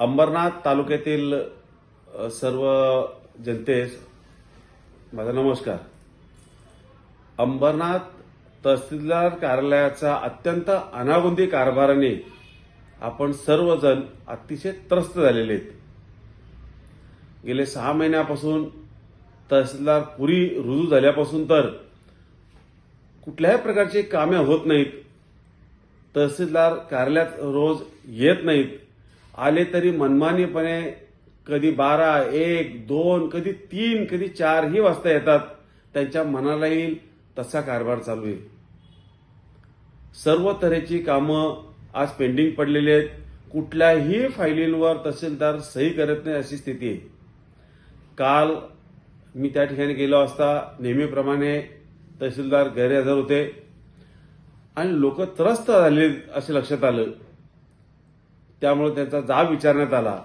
अंबरनाथ तालुक्यातील सर्व जनतेस माझा नमस्कार. अंबरनाथ तहसीलदार कार्यालयाचा अत्यंत अनागोंदी कारभाराने आपण सर्वजण अतिशय त्रस्त झालेले आहेत. गेले सहा महिन्यापासून तहसीलदार पुरी रुजू झाल्यापासून तर कुठल्याही प्रकारची कामे होत नाहीत. तहसीलदार कार्यालयात रोज येत नाहीत. आले तरी मनमानीपणे कधी बारा एक दोन कधी तीन कधी चारही वाजता येतात. त्यांच्या मनाला येईल तसा कारभार चालू आहे. सर्व तऱ्हेची कामं आज पेंडिंग पडलेली आहेत. कुठल्याही फायलींवर तहसीलदार सही करत नाही अशी स्थिती आहे. काल मी त्या ठिकाणी गेलो असता नेहमीप्रमाणे तहसीलदार गैरहजर होते. आणि लोक त्रस्त झाले असे लक्षात आलं. त्यामुळे त्यांचा जाब विचारण्यात आला.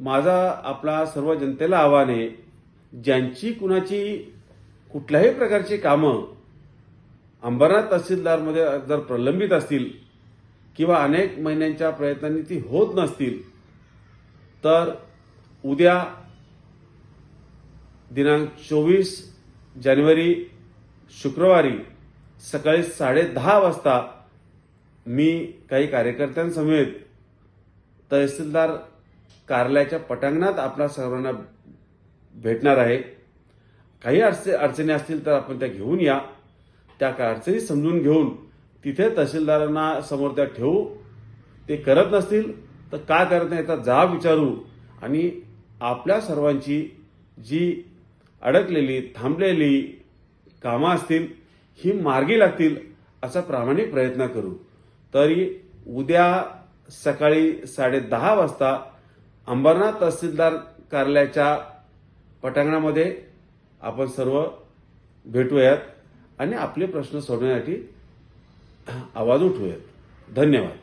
माझा आपला सर्व जनतेला आव्हान आहे ज्यांची कुणाची कुठल्याही प्रकारची कामं अंबरनाथ तहसीलदारमध्ये जर प्रलंबित असतील किंवा अनेक महिन्यांच्या प्रयत्नांनी ती होत नसतील तर उद्या दिनांक चोवीस जानेवारी शुक्रवारी सकाळी साडेदहा वाजता मी काही कार्यकर्त्यांसमेत तहसीलदार कार्यालयाच्या पटांगणात आपल्या सर्वांना भेटणार आहे. काही अडचणी अडचणी असतील तर आपण त्या घेऊन या. त्या का- अडचणी समजून घेऊन तिथे तहसीलदारांना समोर त्या ठेवू. ते करत नसतील तर का करत नाही याचा जाब विचारू. आणि आपल्या सर्वांची जी अडकलेली थांबलेली कामं असतील ही मार्गी लागतील असा प्रामाणिक प्रयत्न करू. तरी उद्या सकाळी साडेदहा वाजता अंबरनाथ तहसीलदार कार्यालयाच्या पटांगणामध्ये आपण सर्व भेटूयात आणि आपले प्रश्न सोडवण्यासाठी आवाज उठवूयात. धन्यवाद.